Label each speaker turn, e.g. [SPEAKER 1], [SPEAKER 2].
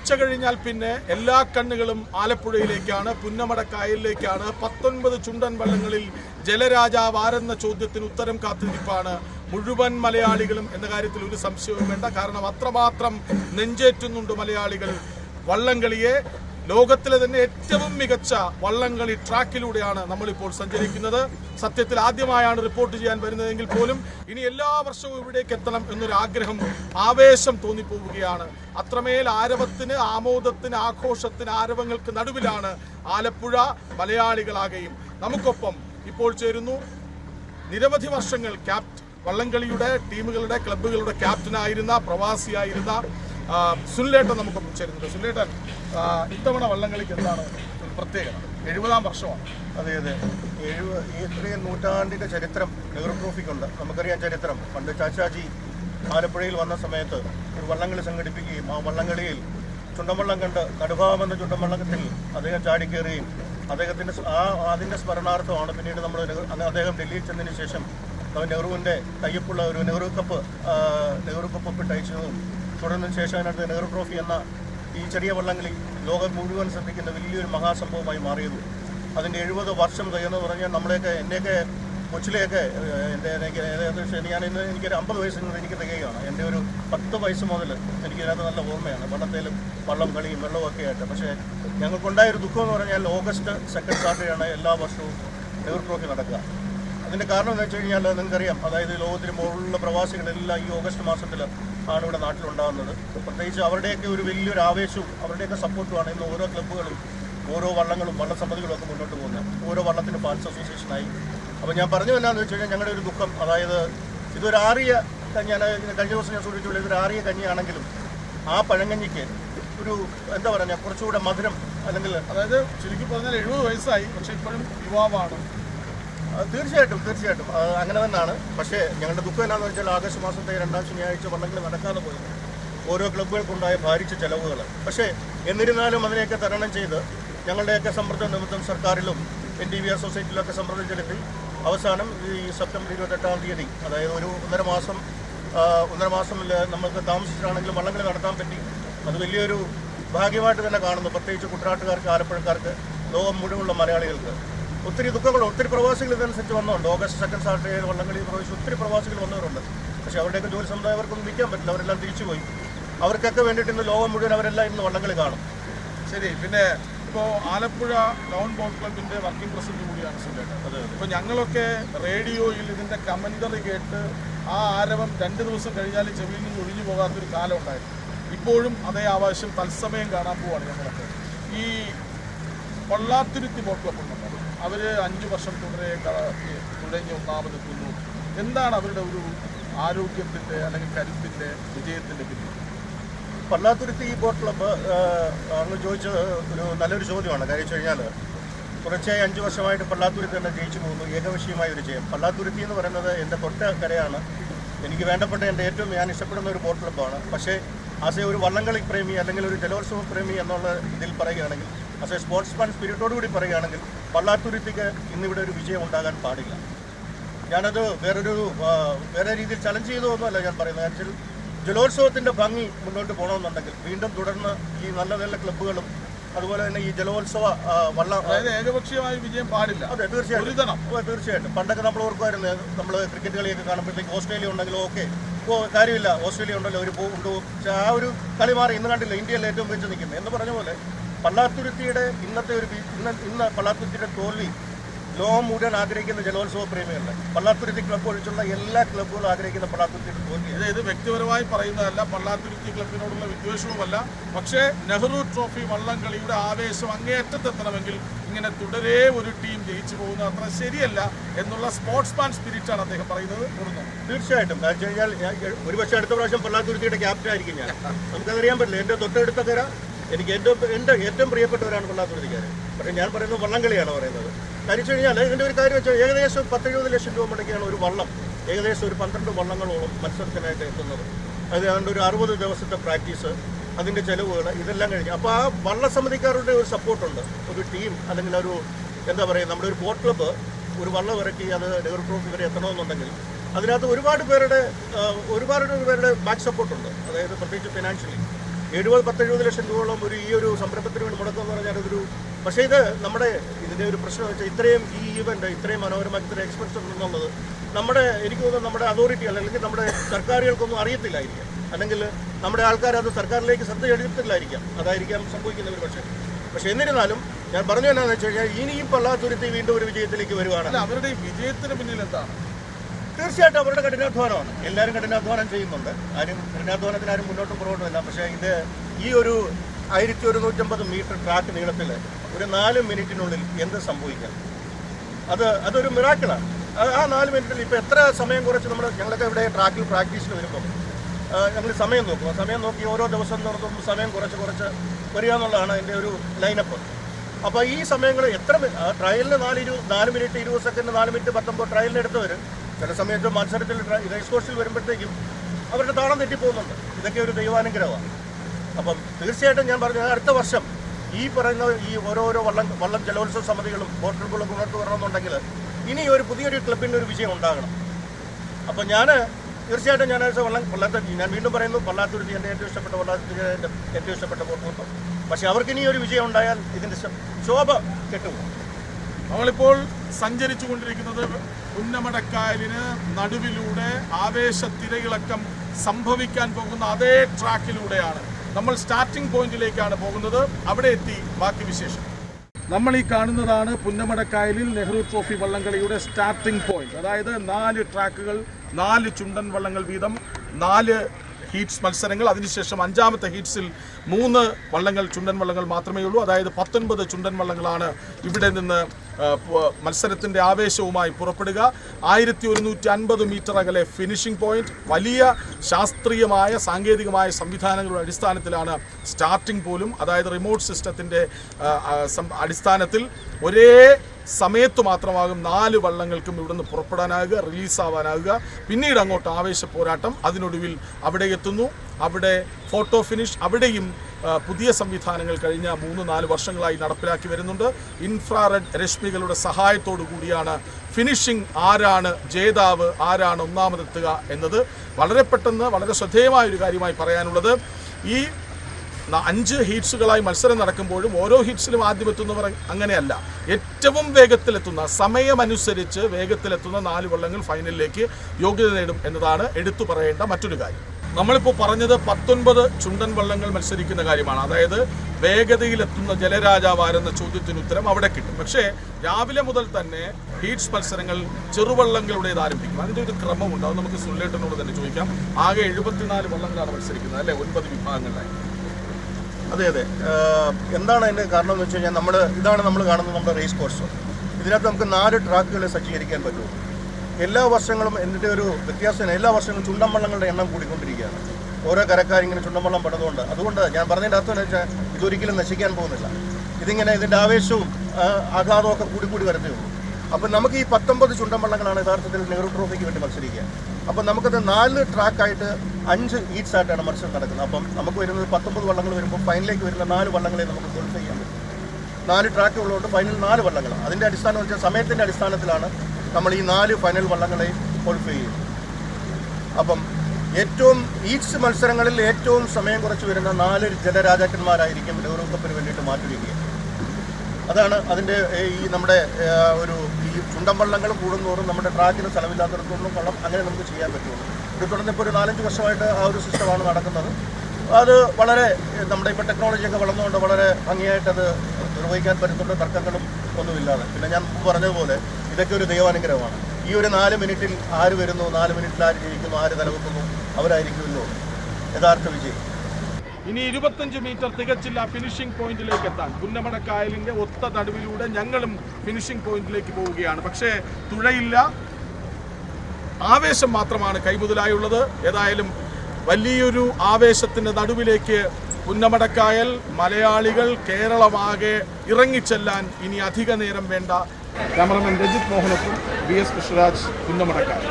[SPEAKER 1] ഉച്ച കഴിഞ്ഞാൽ പിന്നെ എല്ലാ കണ്ണുകളും ആലപ്പുഴയിലേക്കാണ് പുന്നമട കായലിലേക്കാണ് പത്തൊൻപത് ചുണ്ടൻ വള്ളങ്ങളിൽ ജലരാജാവ് ആരെന്ന ചോദ്യത്തിന് ഉത്തരം കാത്തിരിപ്പാണ് മുഴുവൻ മലയാളികളും എന്ന കാര്യത്തിൽ ഒരു സംശയവും വേണ്ട. കാരണം അത്രമാത്രം നെഞ്ചേറ്റുന്നുണ്ട് മലയാളികൾ വള്ളംകളിയെ. ലോകത്തിലെ തന്നെ ഏറ്റവും മികച്ച വള്ളംകളി ട്രാക്കിലൂടെയാണ് നമ്മളിപ്പോൾ സഞ്ചരിക്കുന്നത്. സത്യത്തിൽ ആദ്യമായാണ് റിപ്പോർട്ട് ചെയ്യാൻ വരുന്നതെങ്കിൽ പോലും ഇനി എല്ലാ വർഷവും ഇവിടേക്ക് എത്തണം എന്നൊരു ആഗ്രഹം ആവേശം തോന്നിപ്പോവുകയാണ്. അത്രമേൽ ആരവത്തിന് ആമോദത്തിന് ആഘോഷത്തിന് ആരവങ്ങൾക്ക് നടുവിലാണ് ആലപ്പുഴ മലയാളികളാകെയും. നമുക്കൊപ്പം ഇപ്പോൾ ചേരുന്നു നിരവധി വർഷങ്ങൾ ക്യാപ്റ്റ് വള്ളംകളിയുടെ ടീമുകളുടെ ക്ലബ്ബുകളുടെ ക്യാപ്റ്റനായിരുന്ന പ്രവാസിയായിരുന്ന സുനിലേട്ടൻ നമുക്കൊപ്പം ചേരുന്നുണ്ട്. സുനിലേട്ടൻ. ഇത്തവണ വള്ളംകളിക്ക് എന്താണ് ഒരു പ്രത്യേകത? എഴുപതാം വർഷമാണ്.
[SPEAKER 2] അതായത് അതെ എഴുപ ഇത്രയും നൂറ്റാണ്ടിന്റെ ചരിത്രം നെഹ്റു ട്രോഫിക്കുണ്ട്. നമുക്കറിയാം ചരിത്രം. പണ്ട് ചാച്ചാജി ആലപ്പുഴയിൽ വന്ന സമയത്ത് ഒരു വള്ളംകളി സംഘടിപ്പിക്കുകയും ആ വള്ളംകളിയിൽ ചുണ്ടൻവള്ളം കണ്ട് കടുഭാവം എന്ന ചുണ്ടൻവള്ളത്തിൽ അദ്ദേഹം ചാടിക്കേറുകയും അദ്ദേഹത്തിന്റെ ആ അതിന്റെ സ്മരണാർത്ഥമാണ് പിന്നീട് നമ്മൾ അദ്ദേഹം ഡൽഹിയിൽ ചെന്നതിന് ശേഷം നെഹ്റുവിന്റെ കയ്യൊപ്പുള്ള ഒരു നെഹ്റു കപ്പ് നെഹ്റു കപ്പ് ഒപ്പിട്ട് അയച്ചതും തുടർന്നതിന് ശേഷം അതിനകത്ത് നെഹ്റു ട്രോഫി എന്ന ഈ ചെറിയ വള്ളംകളി ലോകം മുഴുവൻ ശ്രദ്ധിക്കുന്ന വലിയൊരു മഹാസംഭവമായി മാറിയത്. അതിന്റെ എഴുപത് വർഷം തികയെന്ന് പറഞ്ഞാൽ നമ്മളെയൊക്കെ എന്നെയൊക്കെ കൊച്ചിലെയൊക്കെ എന്റെ എനിക്ക് ഏകദേശം ഞാൻ ഇന്ന് എനിക്കൊരു അമ്പത് വയസ്സിൽ എനിക്ക് തികയാണ് എന്റെ ഒരു പത്ത് വയസ്സ് മുതൽ എനിക്കിതിനകത്ത് നല്ല ഓർമ്മയാണ്. വള്ളത്തേലും വള്ളം കളിയും വെള്ളമൊക്കെ ആയിട്ട്. പക്ഷേ ഞങ്ങൾക്കുണ്ടായ ഒരു ദുഃഖം എന്ന് പറഞ്ഞാൽ ഓഗസ്റ്റ് സെക്കൻഡ് സാറ്റർഡേയാണ് എല്ലാ വർഷവും നെഹ്റു ട്രോഫി നടക്കുക. അതിന്റെ കാരണം എന്ന് വെച്ച് കഴിഞ്ഞാൽ നിങ്ങൾക്കറിയാം അതായത് ലോകത്തിന് മുകളിലുള്ള പ്രവാസികളെല്ലാം ഈ ഓഗസ്റ്റ് മാസത്തിൽ ആണ് ഇവിടെ നാട്ടിലുണ്ടാകുന്നത്. പ്രത്യേകിച്ച് അവരുടെയൊക്കെ ഒരു വലിയൊരു ആവേശവും അവരുടെയൊക്കെ സപ്പോർട്ടുമാണ് ഇന്ന് ഓരോ ക്ലബ്ബുകളും ഓരോ വള്ളങ്ങളും വള്ളസമിതികളും ഒക്കെ മുന്നോട്ട് പോകുന്നത്. ഓരോ വള്ളത്തിന് ഫാൻസ് അസോസിയേഷനായി അപ്പോൾ ഞാൻ പറഞ്ഞു എന്നാന്ന് വെച്ച് കഴിഞ്ഞാൽ ഞങ്ങളുടെ ഒരു ദുഃഖം അതായത് ഇതൊരു ആറിയ കഞ്ഞിയാണ് കഴിഞ്ഞ ദിവസം ഞാൻ ചോദിച്ചുള്ളൂ ഇതൊരു ആറിയ കഞ്ഞിയാണെങ്കിലും ആ പഴങ്കഞ്ഞിക്ക് ഒരു എന്താ പറയുക കുറച്ചുകൂടെ മധുരം അല്ലെങ്കിൽ
[SPEAKER 1] അതായത് ചുരുക്കി പറഞ്ഞാൽ എഴുപത് വയസ്സായി പക്ഷേ ഇപ്പോഴും യുവാവാണ്.
[SPEAKER 2] തീർച്ചയായിട്ടും തീർച്ചയായിട്ടും. അങ്ങനെ തന്നെയാണ്. പക്ഷേ ഞങ്ങളുടെ ദുഃഖം എന്നാന്ന് വെച്ചാൽ ആഗസ്റ്റ് മാസത്തെ രണ്ടാം ശനിയാഴ്ച വള്ളങ്ങൾ നടക്കാതെ പോയത് ഓരോ ക്ലബ്ബുകൾക്കുണ്ടായ ഭാരിച്ച ചെലവുകൾ. പക്ഷേ എന്നിരുന്നാലും അതിനെയൊക്കെ തരണം ചെയ്ത് ഞങ്ങളുടെയൊക്കെ സമ്മർദ്ദം നിമിത്തം സർക്കാരിലും എൻ ഡി വി ആർ സൊസൈറ്റിയിലൊക്കെ സമ്മർദ്ദം ചെലുത്തി അവസാനം ഈ സെപ്റ്റംബർ ഇരുപത്തെട്ടാം തീയതി അതായത് ഒരു ഒന്നര മാസം ഒന്നര മാസം നമ്മൾക്ക് താമസിച്ചിട്ടാണെങ്കിലും വള്ളങ്ങൾ നടത്താൻ പറ്റി. അത് വലിയൊരു ഭാഗ്യമായിട്ട് തന്നെ കാണുന്നു. പ്രത്യേകിച്ച് കുട്ടനാട്ടുകാർക്ക് ആലപ്പുഴക്കാർക്ക് ലോകം മുഴുവനുള്ള മലയാളികൾക്ക്. ഒത്തിരി ദുഃഖങ്ങൾ ഒത്തിരി പ്രവാസികൾ ഇതനുസരിച്ച് വന്നുണ്ട്. ഓഗസ്റ്റ് സെക്കൻഡ് സാറ്റർഡേ വള്ളംകളി പ്രവേശിച്ച് ഒത്തിരി പ്രവാസികൾ വന്നവരുണ്ട്. പക്ഷെ അവരുടെയൊക്കെ ജോലി സമുദായം അവർക്കൊന്നും നിൽക്കാൻ പറ്റില്ല. അവരെല്ലാം തിരിച്ചു പോയി. അവർക്കൊക്കെ വേണ്ടിയിട്ട് ഇന്ന് ലോകം മുഴുവൻ അവരെല്ലാം ഇന്ന് വള്ളംകളി കാണും.
[SPEAKER 1] ശരി പിന്നെ ഇപ്പോൾ ആലപ്പുഴ ടൗൺ ബോട്ട് ക്ലബിന്റെ വർക്കിംഗ് പ്രസിഡന്റ് കൂടിയാണ്
[SPEAKER 2] അതെ
[SPEAKER 1] ഇപ്പൊ ഞങ്ങളൊക്കെ റേഡിയോയിൽ ഇതിന്റെ കമന്ററി കേട്ട് ആ ആരവം രണ്ട് ദിവസം കഴിഞ്ഞാൽ ചെവിയിൽ നിന്ന് ഒഴിഞ്ഞു പോകാത്തൊരു കാലം ഉണ്ടായിരുന്നു. ഇപ്പോഴും അതേ ആവശ്യം തത്സമയം കാണാൻ പോവാണ് ഞങ്ങളൊക്കെ. ഈ പൊള്ളാത്തുരുത്തി ബോട്ട് ക്ലബ് ഉണ്ടല്ലോ അവർ അഞ്ച് വർഷം തുടരെ തുടങ്ങി ഒന്നാമതെത്തുന്നു എന്താണ് അവരുടെ ഒരു ആരോഗ്യത്തിന്റെ അല്ലെങ്കിൽ കരുത്തിന്റെ വിജയത്തിന്റെ പിന്നിൽ?
[SPEAKER 2] പള്ളാത്തുരുത്തി ഈ ബോട്ട് ക്ലബ്ബ് അങ്ങ് ചോദിച്ച ഒരു നല്ലൊരു ചോദ്യമാണ്. കാര്യം വെച്ച് കഴിഞ്ഞാൽ തുടർച്ചയായി അഞ്ച് വർഷമായിട്ട് പള്ളാത്തുരുത്തി തന്നെ ജയിച്ചു പോകുന്നു. ഏകപക്ഷീയമായ ഒരു ജയം. പള്ളാത്തുരുത്തി എന്ന് പറയുന്നത് എന്റെ തൊട്ട കരയാണ്. എനിക്ക് വേണ്ടപ്പെട്ട എന്റെ ഏറ്റവും ഞാൻ ഇഷ്ടപ്പെടുന്ന ഒരു ബോട്ട് ക്ലബ്ബാണ് പക്ഷേ എ ഒരു വള്ളംകളി പ്രേമി അല്ലെങ്കിൽ ഒരു ജലോത്സവ പ്രേമി എന്നുള്ള ഇതിൽ പറയുകയാണെങ്കിൽ ആസ് എ സ്പോർട്സ്മാൻ സ്പിരിറ്റോട് കൂടി പറയുകയാണെങ്കിൽ പള്ളാത്തുരുത്തിക്ക് ഇന്നിവിടെ ഒരു വിജയം ഉണ്ടാകാൻ പാടില്ല. ഞാനത് വേറൊരു വേറെ രീതിയിൽ ചലഞ്ച് ചെയ്തതൊന്നുമല്ല ഞാൻ പറയുന്നത്. ആക്ച്വൽ ജലോത്സവത്തിന്റെ ഭംഗി മുന്നോട്ട് പോകണമെന്നുണ്ടെങ്കിൽ വീണ്ടും തുടർന്ന് ഈ നല്ല നല്ല ക്ലബ്ബുകളും അതുപോലെ തന്നെ ഈ ജലോത്സവ വള്ള
[SPEAKER 1] അതായത് ഏകപക്ഷീയമായ വിജയം പാടില്ല.
[SPEAKER 2] അതെ തീർച്ചയായിട്ടും. തീർച്ചയായിട്ടും. പണ്ടൊക്കെ നമ്മൾ ഓർക്കുമായിരുന്നു നമ്മൾ ക്രിക്കറ്റ് കളിയൊക്കെ കാണുമ്പോഴത്തേക്ക് ഓസ്ട്രേലിയ ഉണ്ടെങ്കിലും ഓക്കെ. ഇപ്പോൾ കാര്യമില്ല. ഓസ്ട്രേലിയ ഉണ്ടല്ലോ ഒരു പോകും പക്ഷേ ആ ഒരു കളി മാറി ഇന്ന് കണ്ടില്ല ഇന്ത്യയിൽ ഏറ്റവും മികച്ച നിൽക്കുന്നത്. എന്ന് പറഞ്ഞ പോലെ പള്ളാത്തുരുത്തിയുടെ ഇന്നത്തെ ഒരു ഇന്ന് ഇന്ന് പള്ളാത്തുരുത്തിയുടെ തോൽവി ലോകം മുഴുവൻ ആഗ്രഹിക്കുന്ന ജലോത്സവ പ്രേമികളുടെ. പള്ളാത്തുരുത്തി ക്ലബ്ബ് ഒഴിച്ചുള്ള എല്ലാ ക്ലബ്ബുകളും ആഗ്രഹിക്കുന്ന പള്ളാത്തുരുത്തിയുടെ തോൽവി.
[SPEAKER 1] ഇത് ഇത് വ്യക്തിപരമായി പറയുന്നതല്ല പള്ളാത്തുരുത്തി ക്ലബിനോടുള്ള വിദ്വേഷവുമല്ല. പക്ഷേ നെഹ്റു ട്രോഫി വള്ളംകളിയുടെ ആവേശം അങ്ങേയറ്റത്തെത്തണമെങ്കിൽ ഇങ്ങനെ തുടരെ ഒരു ടീം ജയിച്ചു പോകുന്നത് അത്ര ശരിയല്ല എന്നുള്ള സ്പോർട്സ്മാൻ സ്പിരിറ്റാണ് അദ്ദേഹം പറയുന്നത്.
[SPEAKER 2] തീർച്ചയായിട്ടും. കാരണം വെച്ച് കഴിഞ്ഞാൽ ഒരുപക്ഷെ അടുത്ത പ്രാവശ്യം പള്ളാത്തുരുത്തിയുടെ ക്യാപ്റ്റൻ ആയിരിക്കും ഞാൻ. നമുക്കതറിയാൻ പറ്റില്ല. എന്റെ തൊട്ടടുത്ത കര എനിക്ക് ഏറ്റവും എന്റെ ഏറ്റവും പ്രിയപ്പെട്ടവരാണ് പള്ളാത്തുരുത്തിക്കാർ പക്ഷേ ഞാൻ പറയുന്നത് വള്ളംകളിയാണ് പറയുന്നത്. കരിച്ചു കഴിഞ്ഞാൽ ഇതിന്റെ ഒരു കാര്യം വെച്ചാൽ ഏകദേശം പത്തെഴുപത് ലക്ഷം രൂപ മുടക്കിയാണ് ഒരു വള്ളം. ഏകദേശം ഒരു പന്ത്രണ്ട് വള്ളങ്ങളോളം മത്സരത്തിനായിട്ട് എത്തുന്നത്. അത് ഏതാണ്ട് ഒരു അറുപത് ദിവസത്തെ പ്രാക്ടീസ് അതിന്റെ ചിലവുകൾ ഇതെല്ലാം കഴിഞ്ഞ്. അപ്പോൾ ആ വള്ളസമിതിക്കാരുടെ ഒരു സപ്പോർട്ടുണ്ട്. ഒരു ടീം അല്ലെങ്കിൽ ഒരു എന്താ പറയുക നമ്മുടെ ഒരു ബോട്ട് ക്ലബ്ബ് ഒരു വള്ളം ഇറക്കി അത് നെഹ്റു ട്രോഫി വരെ എത്തണമെന്നുണ്ടെങ്കിൽ അതിനകത്ത് ഒരുപാട് പേരുടെ ഒരുപാട് പേരുടെ ബാക്ക് സപ്പോർട്ടുണ്ട്. അതായത് പ്രത്യേകിച്ച് ഫിനാൻഷ്യലി എഴുപത് പത്തെഴുപത് ലക്ഷം രൂപയോളം ഒരു ഈ ഒരു സംരംഭത്തിന് വേണ്ടി മുടക്കം എന്ന് പറഞ്ഞാൽ അതൊരു പക്ഷേ ഇത് നമ്മുടെ ഇതിന്റെ ഒരു പ്രശ്നം വെച്ചാൽ ഇത്രയും ഈ ഈവന്റ് ഇത്രയും മനോഹരമായി ഇത്രയും എക്സ്പെൻസ് ഉണ്ടെന്നുള്ളത് നമ്മുടെ എനിക്ക് തോന്നുന്നു നമ്മുടെ അതോറിറ്റി അല്ലെങ്കിൽ നമ്മുടെ സർക്കാരുകൾക്കൊന്നും അറിയത്തില്ലായിരിക്കാം. അല്ലെങ്കിൽ നമ്മുടെ ആൾക്കാർ അത് സർക്കാരിലേക്ക് ശ്രദ്ധ ചെലുത്തില്ലായിരിക്കാം അതായിരിക്കാം സംഭവിക്കുന്ന ഒരു പക്ഷേ. പക്ഷേ എന്നിരുന്നാലും ഞാൻ പറഞ്ഞു എന്നാന്ന് വെച്ച് കഴിഞ്ഞാൽ ഇനിയും പള്ളാത്തുരുത്തി വീണ്ടും ഒരു വിജയത്തിലേക്ക് വരുവാണ്.
[SPEAKER 1] അവരുടെ വിജയത്തിന് പിന്നിൽ എന്താണ്
[SPEAKER 2] തീർച്ചയായിട്ടും അവരുടെ കഠിനാധ്വാനമാണ്. എല്ലാവരും കഠിനാധ്വാനം ചെയ്യുന്നുണ്ട്. ആരും കഠിനാധ്വാനത്തിന് ആരും മുന്നോട്ടും പുറകോട്ടും ഇല്ല പക്ഷേ ഇത് ഈ ഒരു ആയിരത്തി ഒരുന്നൂറ്റമ്പത് മീറ്റർ ട്രാക്ക് നീളത്തിൽ ഒരു നാല് മിനിറ്റിനുള്ളിൽ എന്ത് സംഭവിക്കാം? അത് അതൊരു മിറാക്കിളാണ് ആ നാല് മിനിറ്റിൽ ഇപ്പോൾ എത്ര സമയം കുറച്ച് നമ്മൾ ഞങ്ങളൊക്കെ ഇവിടെ ട്രാക്കിൽ പ്രാക്ടീസിന് വരുമ്പോൾ ഞങ്ങൾ സമയം നോക്കും. സമയം നോക്കി ഓരോ ദിവസം നടത്തുമ്പോൾ സമയം കുറച്ച് കുറച്ച് വരിക എന്നുള്ളതാണ് അതിന്റെ ഒരു ലൈനപ്പ് അപ്പോൾ ഈ സമയങ്ങൾ എത്ര ട്രയലിന് നാല് ഇരു നാല് മിനിറ്റ് ഇരുപത് സെക്കൻഡ് നാല് മിനിറ്റ് പത്തൊമ്പത് ട്രയലിന് എടുത്തവർ ചില സമയത്ത് മത്സരത്തിൽ റേസ് കോഴ്സിൽ വരുമ്പോഴത്തേക്കും അവരുടെ താളം തെറ്റിപ്പോകുന്നുണ്ട്. ഇതൊക്കെ ഒരു ദൈവാനുഗ്രഹമാണ്. അപ്പം തീർച്ചയായിട്ടും ഞാൻ പറഞ്ഞു അടുത്ത വർഷം ഈ പറയുന്ന ഈ ഓരോരോ വള്ളം വള്ളം ജലോത്സവ സമിതികളും ബോട്ടുകളും ഉണർത്തു വരണമെന്നുണ്ടെങ്കിൽ ഇനി ഒരു പുതിയൊരു ക്ലബിന്റെ ഒരു വിജയം ഉണ്ടാകണം. അപ്പം ഞാൻ തീർച്ചയായിട്ടും ഞാൻ വള്ളം വള്ളത്തെ ഞാൻ വീണ്ടും പറയുന്നു വള്ളാത്തുരുത്തി എന്റെ ഏറ്റവും ഇഷ്ടപ്പെട്ട വള്ളാത്തുരുത്തി എന്റെ ഏറ്റവും ഇഷ്ടപ്പെട്ട ബോട്ട് പക്ഷേ അവർക്ക് ഇനി ഒരു വിജയം ഉണ്ടായാൽ ഇതിന്റെ ശോഭ കെട്ടുപോകും.
[SPEAKER 1] നമ്മളിപ്പോൾ സഞ്ചരിച്ചു കൊണ്ടിരിക്കുന്നത് പുന്നമടക്കായലിന് നടുവിലൂടെ ആവേശ തിരയിളക്കം സംഭവിക്കാൻ പോകുന്ന അതേ ട്രാക്കിലൂടെയാണ് നമ്മൾ സ്റ്റാർട്ടിംഗ് പോയിന്റിലേക്കാണ് പോകുന്നത്. അവിടെ എത്തി ബാക്കി വിശേഷം. നമ്മൾ ഈ കാണുന്നതാണ് പുന്നമടക്കായലിൽ നെഹ്റു ട്രോഫി വള്ളംകളിയുടെ സ്റ്റാർട്ടിംഗ് പോയിന്റ് അതായത് നാല് ട്രാക്കുകൾ നാല് ചുണ്ടൻ വള്ളങ്ങൾ വീതം നാല് ഹീറ്റ്സ് മത്സരങ്ങൾ. അതിനുശേഷം അഞ്ചാമത്തെ ഹീറ്റ്സിൽ മൂന്ന് വള്ളങ്ങൾ ചുണ്ടൻ വള്ളങ്ങൾ മാത്രമേ ഉള്ളൂ അതായത് പത്തൊൻപത് ചുണ്ടൻ വള്ളങ്ങളാണ് ഇവിടെ നിന്ന് മത്സരത്തിന്റെ ആവേശവുമായി പുറപ്പെടുക. ആയിരത്തി ഒരുന്നൂറ്റി അൻപത് മീറ്റർ അകലെ ഫിനിഷിംഗ് പോയിന്റ് വലിയ ശാസ്ത്രീയമായ സാങ്കേതികമായ സംവിധാനങ്ങളുടെ അടിസ്ഥാനത്തിലാണ് സ്റ്റാർട്ടിംഗ് പോലും. അതായത് റിമോട്ട് സിസ്റ്റത്തിന്റെ ആ, ആ, സം- അടിസ്ഥാനത്തിൽ ഒരേ സമയത്ത് മാത്രമാകും നാല് വള്ളങ്ങൾക്കും ഇവിടുന്ന് പുറപ്പെടാനാകുക റിലീസാവാനാകുക പിന്നീട് അങ്ങോട്ട് ആവേശ പോരാട്ടം അതിനൊടുവിൽ അവിടെ എത്തുന്നു. അവിടെ ഫോട്ടോ ഫിനിഷ് അവിടെയും പുതിയ സംവിധാനങ്ങൾ കഴിഞ്ഞ മൂന്ന് നാല് വർഷങ്ങളായി നടപ്പിലാക്കി വരുന്നുണ്ട്. ഇൻഫ്രാറെഡ് രശ്മികളുടെ സഹായത്തോടു കൂടിയാണ് ഫിനിഷിംഗ് ആരാണ് ജേതാവ് ആരാണ് ഒന്നാമതെത്തുക എന്നത് വളരെ പെട്ടെന്ന് വളരെ ശ്രദ്ധേയമായ ഒരു കാര്യമായി പറയാനുള്ളത്. ഈ അഞ്ച് ഹീറ്റ്സുകളായി മത്സരം നടക്കുമ്പോഴും ഓരോ ഹീറ്റ്സിലും ആദ്യം എത്തുന്നവർ അങ്ങനെയല്ല. ഏറ്റവും വേഗത്തിലെത്തുന്ന സമയമനുസരിച്ച് വേഗത്തിലെത്തുന്ന നാല് വള്ളങ്ങൾ ഫൈനലിലേക്ക് യോഗ്യത നേടും എന്നതാണ് എടുത്തു പറയേണ്ട മറ്റൊരു കാര്യം. നമ്മളിപ്പോൾ പറഞ്ഞത് പത്തൊൻപത് ചുണ്ടൻ വള്ളങ്ങൾ മത്സരിക്കുന്ന കാര്യമാണ്. അതായത് വേഗതയിലെത്തുന്ന ജലരാജാവാരെന്ന ചോദ്യത്തിന് ഉത്തരം അവിടെ കിട്ടും. പക്ഷേ രാവിലെ മുതൽ തന്നെ ഹീറ്റ്സ് മത്സരങ്ങൾ ചെറുവള്ളങ്ങളുടേത് ആരംഭിക്കും. അതിന്റെ ഒരു ക്രമമുണ്ട്. അത് നമുക്ക് സുല്ലേട്ടനോട് തന്നെ ചോദിക്കാം. ആകെ എഴുപത്തിനാല് വള്ളങ്ങളാണ് മത്സരിക്കുന്നത് അല്ലേ? ഒൻപത് വിഭാഗങ്ങളിലായി.
[SPEAKER 2] അതെ അതെ. എന്താണ് അതിന്റെ കാരണം എന്ന് വെച്ച് കഴിഞ്ഞാൽ നമ്മൾ ഇതാണ് നമ്മൾ കാണുന്നത് നമ്മുടെ റേസ് കോഴ്സ് ഇതിനകത്ത് നമുക്ക് നാല് ട്രാക്കുകൾ സജ്ജീകരിക്കാൻ പറ്റും എല്ലാ വർഷങ്ങളും എന്നിട്ട് ഒരു വ്യത്യാസം എല്ലാ വർഷങ്ങളും ചുണ്ടൻ വള്ളങ്ങളുടെ എണ്ണം കൂടിക്കൊണ്ടിരിക്കുകയാണ്. ഓരോ കരക്കാരിങ്ങനെ ചുണ്ടൻ വള്ളം പണിതുകൊണ്ട് അതുകൊണ്ട് ഞാൻ പറഞ്ഞതിന്റെ അർത്ഥം എന്ന് വെച്ചാൽ ഇതൊരിക്കലും നശിക്കാൻ പോകുന്നില്ല. ഇതിങ്ങനെ ഇതിന്റെ ആവേശവും ആഘാതവും ഒക്കെ കൂടി കൂടി വരത്തേ ഉള്ളൂ. അപ്പം നമുക്ക് ഈ പത്തൊമ്പത് ചുണ്ടൻ വള്ളങ്ങളാണ് യഥാർത്ഥത്തിൽ നെഹ്റു ട്രോഫിക്ക് വേണ്ടി മത്സരിക്കുക. അപ്പം നമുക്കത് നാല് ട്രാക്കായിട്ട് അഞ്ച് ഈറ്റ്സ് ആയിട്ടാണ് മത്സരം നടക്കുന്നത്. അപ്പം നമുക്ക് വരുന്നത് പത്തൊമ്പത് വള്ളങ്ങൾ വരുമ്പോൾ ഫൈനലിലേക്ക് വരുന്ന നാല് വള്ളങ്ങളെ നമുക്ക് ചെയ്യാൻ പറ്റും നാല് ട്രാക്ക് ഉള്ളതുകൊണ്ട് ഫൈനൽ നാല് വള്ളങ്ങളാണ് അതിന്റെ അടിസ്ഥാനം എന്ന് വെച്ചാൽ സമയത്തിന്റെ അടിസ്ഥാനത്തിലാണ് നമ്മൾ ഈ നാല് ഫൈനൽ വള്ളങ്ങളെ ക്വാളിഫൈ ചെയ്യുന്നത്. അപ്പം ഏറ്റവും ഈച്ച് മത്സരങ്ങളിൽ ഏറ്റവും സമയം കുറച്ച് വരുന്ന നാല് ജലരാജാക്കന്മാരായിരിക്കും ലോകകപ്പിന് കപ്പിന് വേണ്ടിയിട്ട് മാറ്റിവെക്കുക. അതാണ് അതിന്റെ ഈ നമ്മുടെ ഒരു ഈ ചുണ്ടൻ വള്ളങ്ങൾ കൂടുന്നതോറും നമ്മുടെ ട്രാക്കിന് സ്ഥലമില്ലാത്തടത്തോളം വള്ളം അങ്ങനെ നമുക്ക് ചെയ്യാൻ പറ്റുള്ളൂ. ഇത് തുടർന്ന് ഇപ്പോൾ ഒരു നാലഞ്ച് വർഷമായിട്ട് ആ ഒരു സിസ്റ്റമാണ് നടക്കുന്നത്. അത് വളരെ നമ്മുടെ ഇപ്പോൾ ടെക്നോളജിയൊക്കെ വളർന്നുകൊണ്ട് വളരെ ഭംഗിയായിട്ട് അത് നിർവഹിക്കാൻ പറ്റുന്നുണ്ട് തർക്കങ്ങളും ഒന്നുമില്ലാതെ. പിന്നെ ഞാൻ പറഞ്ഞതുപോലെ ഇതൊക്കെ ഒരു ദൈവാനുഗ്രഹമാണ്. ഈ ഒരു നാല് മിനിറ്റിൽ ആര് വരുന്നു നാല് മിനിറ്റിൽ ആര് ജയിക്കുന്നു ആര് നിലനിൽക്കുന്നു അവരായിരിക്കുമല്ലോ. യഥാർത്ഥ വിജയം.
[SPEAKER 1] ഇനി ഇരുപത്തഞ്ച് മീറ്റർ തികച്ചില്ല ഫിനിഷിംഗ് പോയിന്റിലേക്ക് എത്താൻ. പുന്നമടക്കായലിന്റെ ഒത്ത നടുവിലൂടെ ഞങ്ങളും ഫിനിഷിംഗ് പോയിന്റിലേക്ക് പോവുകയാണ്. പക്ഷേ തുഴയില്ല. ആവേശം മാത്രമാണ് കൈമുതലായുള്ളത്. ഏതായാലും വലിയൊരു ആവേശത്തിന്റെ നടുവിലേക്ക് പുന്നമടക്കായൽ മലയാളികൾ കേരളമാകെ ഇറങ്ങിച്ചെല്ലാൻ ഇനി അധിക നേരം വേണ്ട. ക്യാമറമാൻ രജിത് മോഹനൊപ്പം വി എസ് കൃഷ്ണരാജ് പുന്നമടക്കായൽ.